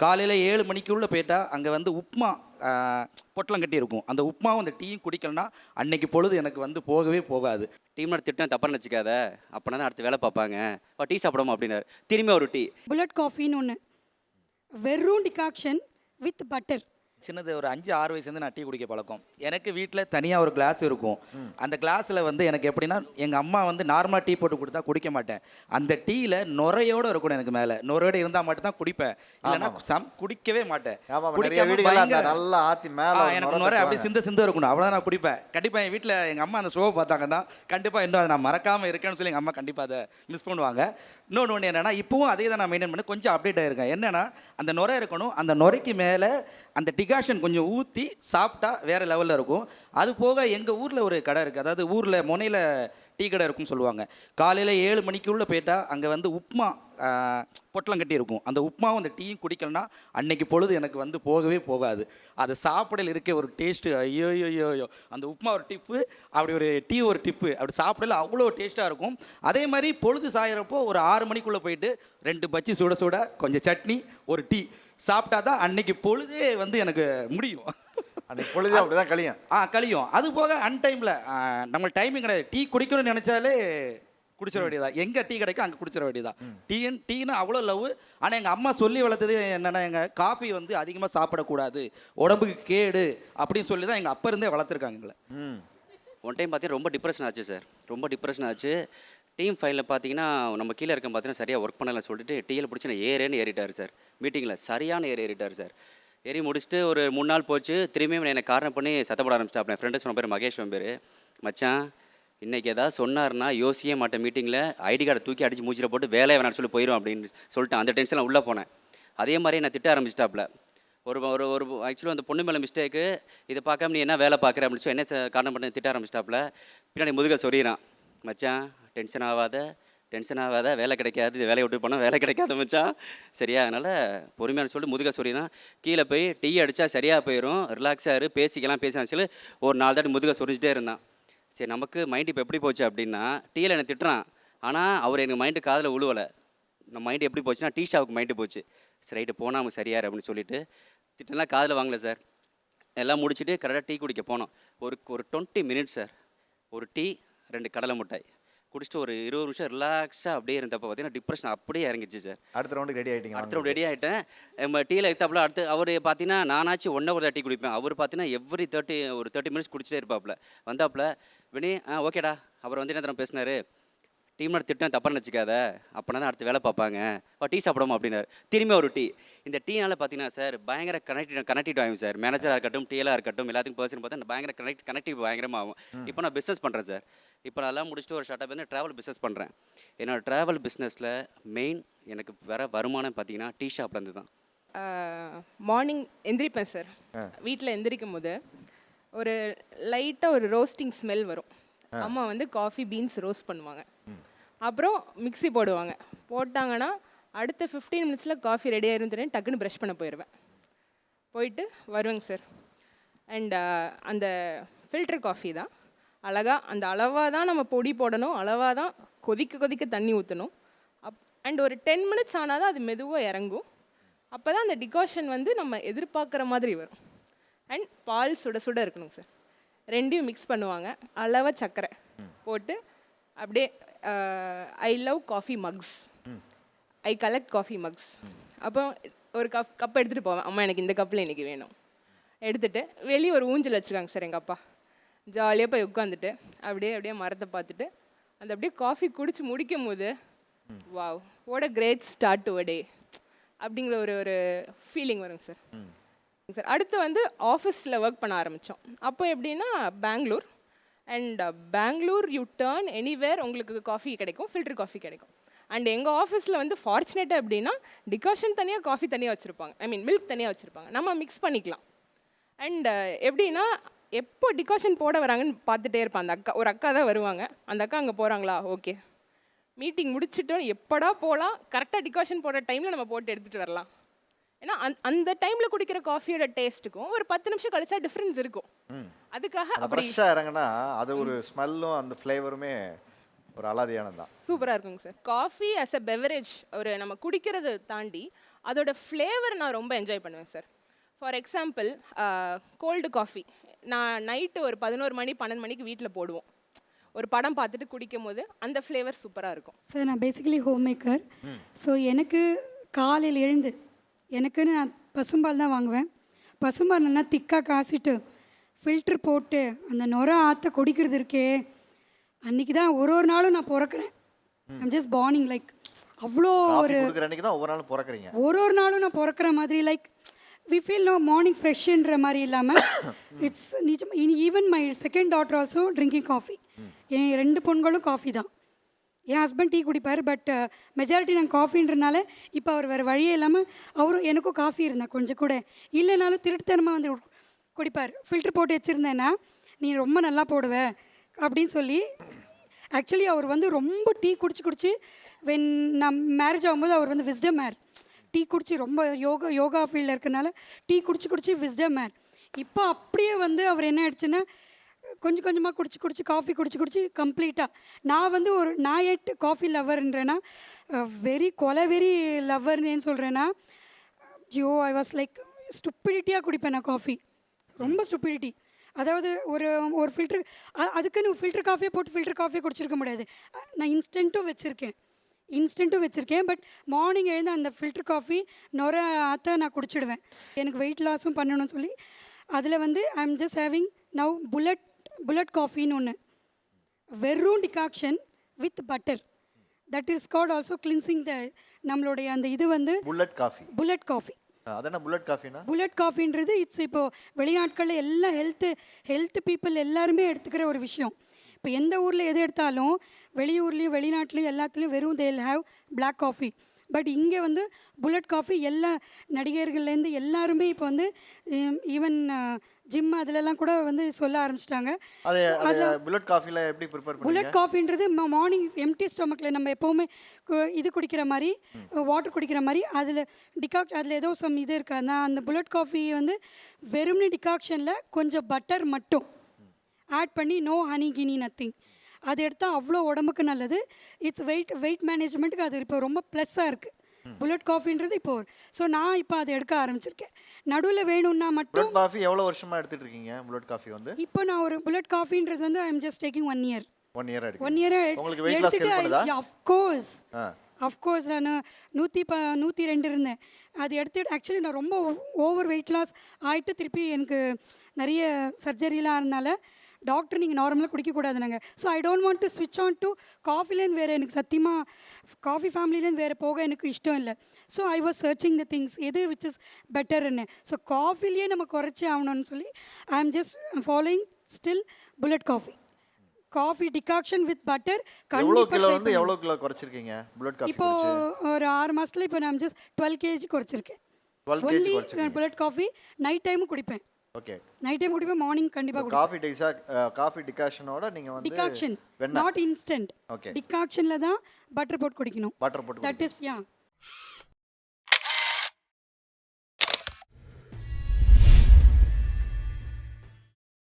காலையில் ஏழு மணிக்குள்ளே போயிட்டா அங்கே வந்து உப்புமா ஆ, பொட்டலம் கட்டி இருக்கும் அந்த உப்புமாவும் அந்த டீயும் குடிக்கலனா அன்னைக்கு பொழுது எனக்கு வந்து போகவே போகாது. டீம்ல திட்டம் தப்பாக நினச்சிக்காத அப்போனா தான் அடுத்து வேலை பார்ப்பாங்க. டீ சாப்பிடாம அப்படின்னாரு. திரும்பி ஒரு டீ. புல்லட் காஃபின்னு ஒன்று வெறும் டிகாக்ஷன் வித் பட்டர் சின்னது ஒரு அஞ்சு ஆறு வயசுலேருந்து நான் டீ குடிக்க பழக்கம். எனக்கு வீட்டில் தனியாக ஒரு கிளாஸ் இருக்கும். அந்த கிளாஸில் வந்து எனக்கு எப்படின்னா எங்கள் அம்மா வந்து நார்மலாக டீ போட்டு கொடுத்தா குடிக்க மாட்டேன். அந்த டீயில் நுரையோடு இருக்கணும் எனக்கு மேலே. நுரையோட இருந்தால் மட்டும் தான் குடிப்பேன். இல்லைன்னா சம் குடிக்கவே மாட்டேன். நல்லா ஆத்தி மேல எனக்கு நுரை நுரை அப்படி தட்டுவாங்க. சிந்த சிந்த இருக்கணும். அவ்வளோதான் நான் குடிப்பேன். கண்டிப்பாக என் வீட்டில் எங்கள் அம்மா அந்த ஷோவை பார்த்தாங்கன்னா கண்டிப்பாக இன்னும் அதை நான் மறக்காமல் இருக்கேன்னு சொல்லி எங்கள் அம்மா கண்டிப்பாக அதை மிஸ் பண்ணுவாங்க. இன்னொன்று ஒன்று என்னென்னா இப்போவும் அதே தான் நான் மெயின்டைன் பண்ணி கொஞ்சம் அப்டேட் ஆயிருக்கேன். என்னென்னா அந்த நுரை இருக்கணும். அந்த நுரைக்கு மேலே அந்த டிகாஷன் கொஞ்சம் ஊற்றி சாப்பிட்டா வேறு லெவலில் இருக்கும். அது போக எங்கள் ஊரில் ஒரு கடை இருக்குது அதாவது ஊரில் முனையில் டீ கடை இருக்கும்னு சொல்லுவாங்க. காலையில் ஏழு மணிக்குள்ளே போயிட்டால் அங்கே வந்து உப்புமா பொட்டலம் கட்டி இருக்கும். அந்த உப்புமாவும் அந்த டீயும் குடிக்கலனா அன்னைக்கு பொழுது எனக்கு வந்து போகவே போகாது. அது சாப்பிடல இருக்க ஒரு டேஸ்ட்டு ஐயோ ஐயோ ஐயோ அந்த உப்புமா ஒரு டிப்பு அப்படி ஒரு டீ ஒரு டிப்பு அப்படி சாப்பிடல அவ்வளோ டேஸ்ட்டாக இருக்கும். அதே மாதிரி பொழுது சாயிறப்போ ஒரு ஆறு மணிக்குள்ளே போயிட்டு ரெண்டு பச்சி சுட சுட கொஞ்சம் சட்னி ஒரு டீ. சாப்பிட்டா தான் அன்னைக்கு பொழுதே வந்து எனக்கு முடியும். அன்னைக்கு பொழுது அப்படிதான் கழியும். ஆ கழியும். அது போக அன்டைமில் நம்ம டைமிங் கிடையாது. டீ குடிக்கணும்னு நினச்சாலே குடிச்சிட வேண்டியதா? எங்கே டீ கிடைக்கும் அங்கே குடிச்சிட வேண்டியதா? டீன் டீன்னு அவ்வளோ லவ் ஆனால் எங்கள் அம்மா சொல்லி வளர்த்தது என்னென்னா எங்கள் காஃபி வந்து அதிகமாக சாப்பிடக்கூடாது. உடம்புக்கு கேடு அப்படின்னு சொல்லி தான் எங்கள் அப்பா இருந்தே வளர்த்துருக்காங்க எங்களை. ம். ஒன் டைம் பார்த்தீங்கன்னா ரொம்ப டிப்ரெஷன் ஆச்சு சார் ரொம்ப டிப்ரெஷன் ஆச்சு. டீம் ஃபைலில் பார்த்தீங்கன்னா நம்ம கீழே இருக்க பார்த்தீங்கன்னா சரியாக ஒர்க் பண்ணல சொல்லிட்டு டீயில் பிடிச்சி நான் ஏறேன்னு ஏறிட்டார் சார். மீட்டிங்கில் சரியான ஏறி ஏறிட்டார் சார். ஏறி முடிச்சுட்டு ஒரு மூணு நாள் போச்சு. திரும்பியும் என்னை காரணம் பண்ணி சத்தப்பட ஆரம்பிச்சிட்டா என் ஃப்ரெண்டு சொன்ன பேர் மகேஷ் பேர். மச்சான் இன்றைக்கி ஏதாவது சொன்னார்னா யோசியே மாட்டேன் மீட்டிங்கில் ஐடி கார்டை தூக்கி அடித்து மூச்சில் போட்டு வேலையை வேணாம்னு சொல்லி போயிடும் அப்படின்னு சொல்லிட்டேன் அந்த டென்ஷனில் உள்ளே போனேன். அதே மாதிரி நான் திட்ட ஆரம்பிச்சிட்டாப்புல ஒரு ஒரு ஒரு ஆக்சுவலாக அந்த பொண்ணு மேலே மிஸ்டேக்கு இதை பார்க்காம நீ என்ன வேலை பார்க்குற அப்படின்னு சொல்லி என்ன ச- காரணம் பண்ணி திட்ட ஆரம்பிச்சிட்டாப்புல பின்னாடி முதுக சொறிகிறான் மச்சான் டென்ஷன் ஆகாத டென்ஷன் ஆகாத வேலை கிடைக்காது இது வேலையை விட்டு போனால் வேலை கிடைக்காத மச்சான். சரியா? அதனால் பொறுமையான சொல்லிட்டு முதுக சொறிதான் கீழே போய் டீ அடித்தா சரியாக போயிடும் ரிலாக்ஸாக இரு பேசிக்கலாம் பேசலாம் சொல்லி ஒரு நாலு தாட்டி முதுக சொரிஞ்சிட்டே இருந்தான். சரி நமக்கு மைண்ட் இப்போ எப்படி போச்சு அப்படின்னா டீயில் என்னை திட்டுறான். ஆனால் அவர் எனக்கு மைண்டு காதில் உழுவலை. நம்ம மைண்டு எப்படி போச்சுன்னா டீ ஷாவுக்கு மைண்டு போச்சு. சரி ரைட்டு போனால் அவங்க சரியாரு அப்படின்னு சொல்லிட்டு திட்டம்லாம் காதில் வாங்கல சார் எல்லாம் முடிச்சுட்டு கரெக்டாக டீ குடிக்க போனோம். ஒரு ஒரு டுவெண்ட்டி மினிட்ஸ் சார் ஒரு டீ ரெண்டு கடலை மிட்டாய். குடிச்சிட்டு ஒரு இருபது நிமிஷம் ரிலாக்ஸாக அப்படியே இருந்தப்போ பார்த்தீங்கன்னா டிப்ரெஷன் அப்படியே இறங்கிச்சு சார் அடுத்த ரவுண்டுக்கு ரெடி ஆயிட்டீங்க அடுத்த ரெடி ஆகிட்டேன் நம்ம டீயில் எடுத்தாப்புல அடுத்து அவர் பார்த்தீங்கன்னா நானாச்சும் ஒன்றே ஒரு டீ குடிப்பேன். அவர் பார்த்தீங்கன்னா எவ்ரி தேர்ட்டி ஒரு தேர்ட்டி மினிட்ஸ் குடிச்சிட்டே இருப்பாப்புல. வந்தாப்புல வினி ஆ ஓகேடா அப்புறம் வந்து என்ன தரம் பேசினாரு? டீம்ல திட்டம் தப்பாக நினச்சிக்காத. அப்போனா தான் அடுத்து வேலை பார்ப்பாங்க. அப்போ டீ சாப்பிடாம அப்படின்னாரு. திரும்பி ஒரு டீ. இந்த டீனால பார்த்தீங்கன்னா சார் பயங்கர கனெக்டிவ் கனெக்டிவ் ஆகும் சார். மேனேஜராக இருக்கட்டும் டீலாக இருக்கட்டும் எல்லாத்துக்கும் பர்சன் பார்த்தா பயங்கர கனெக்ட் கனெக்டிவ் பயங்கரமாக ஆகும் இப்போ நான் பிஸ்னஸ் பண்ணுறேன் சார். இப்போ நான் எல்லாம் முடிச்சுட்டு ஒரு ஸ்டார்ட் வந்து ட்ராவல் பிஸ்னஸ் பண்ணுறேன் என்னோட ட்ராவல் பிஸ்னஸில் மெயின் எனக்கு வர வருமானம் பார்த்தீங்கன்னா டீ ஷாப்லேருந்து தான். மார்னிங் எந்திரிப்பேன் சார். வீட்டில் எந்திரிக்கும் போது ஒரு லைட்டாக ஒரு ரோஸ்டிங் ஸ்மெல் வரும். அம்மா வந்து காஃபி பீன்ஸ் ரோஸ்ட் பண்ணுவாங்க. அப்புறம் மிக்ஸி போடுவாங்க. போட்டாங்கன்னா அடுத்த ஃபிஃப்டீன் மினிட்ஸில் காஃபி ரெடியாக இருந்துட்டு டக்குன்னு ப்ரஷ் பண்ண போயிடுவேன் போயிட்டு வருவேங்க சார் அண்ட் அந்த ஃபில்டர் காஃபி தான். அழகாக அந்த அளவாக தான் நம்ம பொடி போடணும் அளவாக தான் கொதிக்க கொதிக்க தண்ணி ஊற்றணும் அப் அண்ட் ஒரு டென் மினிட்ஸ் ஆனால் தான் அது மெதுவாக இறங்கும். அப்போ தான் அந்த டிகாஷன் வந்து நம்ம எதிர்பார்க்குற மாதிரி வரும். அண்ட் பால் சுட சுட இருக்கணும் சார் ரெண்டையும் மிக்ஸ் பண்ணுவாங்க. அளவாக சர்க்கரை போட்டு அப்படியே I love coffee mugs I collect coffee mugs அப்போ ஒரு கப் கப் எடுத்துகிட்டு போவேன். அம்மா எனக்கு இந்த கப்பில் இன்னைக்கு வேணும். எடுத்துட்டு வெளியே ஒரு ஊஞ்சல் வச்சுருக்காங்க சார் எங்கள் அப்பா. ஜாலியாக போய் உட்காந்துட்டு அப்படியே அப்படியே மரத்தை பார்த்துட்டு அந்த அப்படியே காஃபி குடிச்சு முடிக்கும் போது wow a great start today அப்படிங்கிற ஒரு ஒரு ஃபீலிங் வரும் சார். சார் அடுத்து வந்து ஆஃபீஸில் ஒர்க் பண்ண ஆரம்பித்தோம் அப்போ எப்படின்னா Bangalore and Bangalore you turn anywhere உங்களுக்கு காஃபி கிடைக்கும் ஃபில்டர் காஃபி கிடைக்கும். அண்ட் எங்கள் ஆஃபீஸில் வந்து ஃபார்ச்சுனேட்டாக எப்படின்னா டிகாஷன் தனியாக காஃபி தனியாக வச்சுருப்பாங்க. ஐ மீன் மில்க் தனியாக வச்சுருப்பாங்க. நம்ம மிக்ஸ் பண்ணிக்கலாம். அண்ட் uh, எப்படின்னா எப்போ டிகாஷன் போட வராங்கன்னு பார்த்துட்டே இருப்பேன். அந்த அக்கா ஒரு அக்கா தான் வருவாங்க. அந்த அக்கா அங்கே போகிறாங்களா ஓகே மீட்டிங் முடிச்சிட்டோம் எப்படா போகலாம் கரெக்டாக டிகாஷன் போடுற டைமில் நம்ம போட்டு எடுத்துகிட்டு வரலாம். ஏன்னா அந் அந்த டைமில் குடிக்கிற காஃபியோட டேஸ்ட்டுக்கும் ஒரு பத்து நிமிஷம் கழிச்சா டிஃப்ரென்ஸ் இருக்கும். அதுக்காக ஃப்ரெஷ்ஷாக இறங்கினா அது ஒரு ஸ்மெல்லும் அந்த ஃப்ளேவருமே ஒரு அலாதியானது தான். சூப்பராக இருக்குங்க sir. Coffee as a beverage ஒரு நம்ம குடிக்கிறத தாண்டி அதோட ஃப்ளேவர் நான் ரொம்ப என்ஜாய் பண்ணுவேன் sir. For example cold coffee நான் நைட்டு ஒரு பதினோரு மணி பன்னெண்டு மணிக்கு வீட்டில் போடுவோம். ஒரு படம் பார்த்துட்டு குடிக்கும் போது அந்த ஃப்ளேவர் சூப்பராக இருக்கும். சார் நான் பேசிக்கலி ஹோம் மேக்கர் ஸோ எனக்கு காலையில் எழுந்து எனக்குன்னு நான் பசும்பால் தான் வாங்குவேன். பசும்பால் நல்லா திக்காக காசிட்டு ஃபில்ட்ரு போட்டு அந்த நுர ஆற்ற குடிக்கிறது இருக்கே. அன்றைக்கி தான் ஒரு ஒரு நாளும் நான் பிறக்கிறேன். ஐம் ஜஸ்ட் பார்னிங் லைக் அவ்வளோ ஒரு அன்னைக்கு ஒவ்வொரு நாளும் பிறக்கறீங்க. ஒரு ஒரு நாளும் நான் பிறக்கிற மாதிரி like we feel no morning ஃப்ரெஷ்ன்ற மாதிரி இல்லாமல் இட்ஸ் நிஜம் even my second daughter also drinking coffee என் ரெண்டு பொண்களும் காஃபி தான். என் ஹஸ்பண்ட் டீ குடிப்பார் பட் மெஜாரிட்டி uh, நாங்கள் காஃபின்றனால இப்போ அவர் வேறு வழியே இல்லாமல் அவரும் எனக்கும் காஃபி இருந்தேன் கொஞ்சம் கூட. இல்லைனாலும் திருட்டுத்தனமாக வந்து குடிப்பார். ஃபில்ட்ரு போட்டு வச்சுருந்தேன்னா நீ ரொம்ப நல்லா போடுவ அப்படின்னு சொல்லி ஆக்சுவலி அவர் வந்து ரொம்ப டீ குடிச்சு குடிச்சு வென் நான் மேரேஜ் ஆகும்போது அவர் வந்து விஸ்டம் மேர் டீ குடிச்சு ரொம்ப யோகா யோகா ஃபீல்டில் இருக்கிறனால டீ குடிச்சு குடிச்சு விஸ்டம் மேர் இப்போ அப்படியே வந்து அவர் என்ன ஆயிடுச்சுன்னா கொஞ்சம் கொஞ்சமாக குடிச்சு குடிச்சு காஃபி குடிச்சு குடிச்சு கம்ப்ளீட்டாக நான் வந்து ஒரு நான் ஏட்டு காஃபி லவ்வர்ன்றேன்னா வெரி கொலை வெரி லவ்வர்னு சொல்கிறேன்னா ஜியோ ஐ வாஸ் லைக் ஸ்டுப்பிடிட்டியாக குடிப்பேன் நான் காஃபி ரொம்ப ஸ்டுப்பிடிட்டி அதாவது ஒரு ஒரு ஃபில்டர் அதுக்குன்னு ஃபில்டர் காஃபியை போட்டு ஃபில்டர் காஃபியை குடிச்சிருக்க முடியாது. நான் இன்ஸ்டண்ட்டும் வச்சுருக்கேன். இன்ஸ்டண்ட்டும் வச்சுருக்கேன் பட் மார்னிங் எழுந்து அந்த ஃபில்டர் காஃபி நொர ஆற்ற நான் குடிச்சிடுவேன். எனக்கு வெயிட் லாஸும் பண்ணணும்னு சொல்லி அதில் வந்து I am just having now bullet bullet காஃபின்னு ஒன்று வெறும் decoction with butter that is called also cleansing the நம்மளுடைய அந்த இது வந்து புல்லட் காஃபி புல்லட் காஃபி அதென்ன புல்லட் காஃபினா புல்லட் காஃபின்றது இட்ஸ் இப்போ வெளிநாட்களில் எல்லாம் ஹெல்த்து ஹெல்த் பீப்புள் எல்லாருமே எடுத்துக்கிற ஒரு விஷயம். இப்போ எந்த ஊரில் எது எடுத்தாலும் வெளியூர்லேயும் வெளிநாட்டிலையும் எல்லாத்துலேயும் வெறும் தேல் ஹேவ் Black காஃபி பட் இங்கே வந்து புல்லட் காஃபி எல்லா நடிகர்கள்லேருந்து எல்லாருமே இப்போ வந்து ஈவன் ஜிம் அதிலெல்லாம் கூட வந்து சொல்ல ஆரம்பிச்சிட்டாங்க. புல்லட் காஃபில எப்படி ப்ரிப்பேர் புல்லட் காஃபின்றது மார்னிங் எம்டி ஸ்டொமக்கில் நம்ம எப்போவுமே இது குடிக்கிற மாதிரி வாட்டர் குடிக்கிற மாதிரி அதில் டிகாக் அதில் ஏதோ சம் இது இருக்கு. நான் அந்த புல்லட் காஃபி வந்து வெறும்னு டிகாக்ஷனில் கொஞ்சம் பட்டர் மட்டும். ஆட் பண்ணி நோ ஹனி கினி நத்திங் அது எடுத்தால் அவ்வளோ உடம்புக்கு நல்லது. இட்ஸ் வெயிட் வெயிட் மேனேஜ்மெண்ட்டுக்கு அது இப்போ ரொம்ப ப்ளஸ்ஸாக இருக்குது புல்லட் காஃபின்றது இப்போ ஸோ நான் இப்போ அதை எடுக்க ஆரம்பிச்சிருக்கேன். நடுவில் வேணும்னா மட்டும் காஃபி எவ்வளவு வருஷமா எடுத்துட்டு இருக்கீங்க? புல்லட் காஃபி வந்து? இப்போ நான் ஒரு புல்லட் காஃபின்றது வந்து I am just taking one year one year one year பண்ணுதா? அஃப்கோர்ஸ் அஃப்கோர்ஸ் நான் நூற்றி ப நூற்றி ரெண்டு இருந்தேன். அது எடுத்துட்டு ஆக்சுவலி நான் ரொம்ப ஓவர் வெயிட் லாஸ் ஆகிட்டு திருப்பி எனக்கு நிறைய சர்ஜரிலாம் ஆனதுனால டாக்டர் நீங்கள் நார்மலாக குடிக்கக்கூடாது நாங்கள் so I don't want to ஸ்விட்ச் ஆன் டு காஃபிலேருந்து வேறு எனக்கு சத்தியமாக காஃபி ஃபேமிலிலேருந்து வேறு போக எனக்கு இஷ்டம் இல்லை. So I was searching the things எது விச் இஸ் பெட்டர்னு ஸோ காஃபிலேயே நம்ம குறைச்சி ஆகணும்னு சொல்லி I am just following still bullet coffee coffee decoction with butter kilo வந்து எவ்வளவு கிலோ குறைச்சிருக்கீங்க? புல்லட் காஃபி இப்போ ஒரு ஆறு மாசத்துல இப்போ நான் ஜஸ்ட் டுவெல் கேஜி குறைச்சிருக்கேன். 12 kg only. Bullet coffee night டைமும் குடிப்பேன். ஓகே நைட் டைம் குடிப்பேன் மார்னிங் குடிப்பேன் காஃபி டிசா காஃபி டிகாஷனோட நீங்க வந்து டிகாக்ஷன் நாட் இன்ஸ்டன்ட் Okay. டிகாக்ஷனில் தான் பட்டர் போட்டு குடிக்கணும். பட்டர் போட்டு தட் இஸ் யா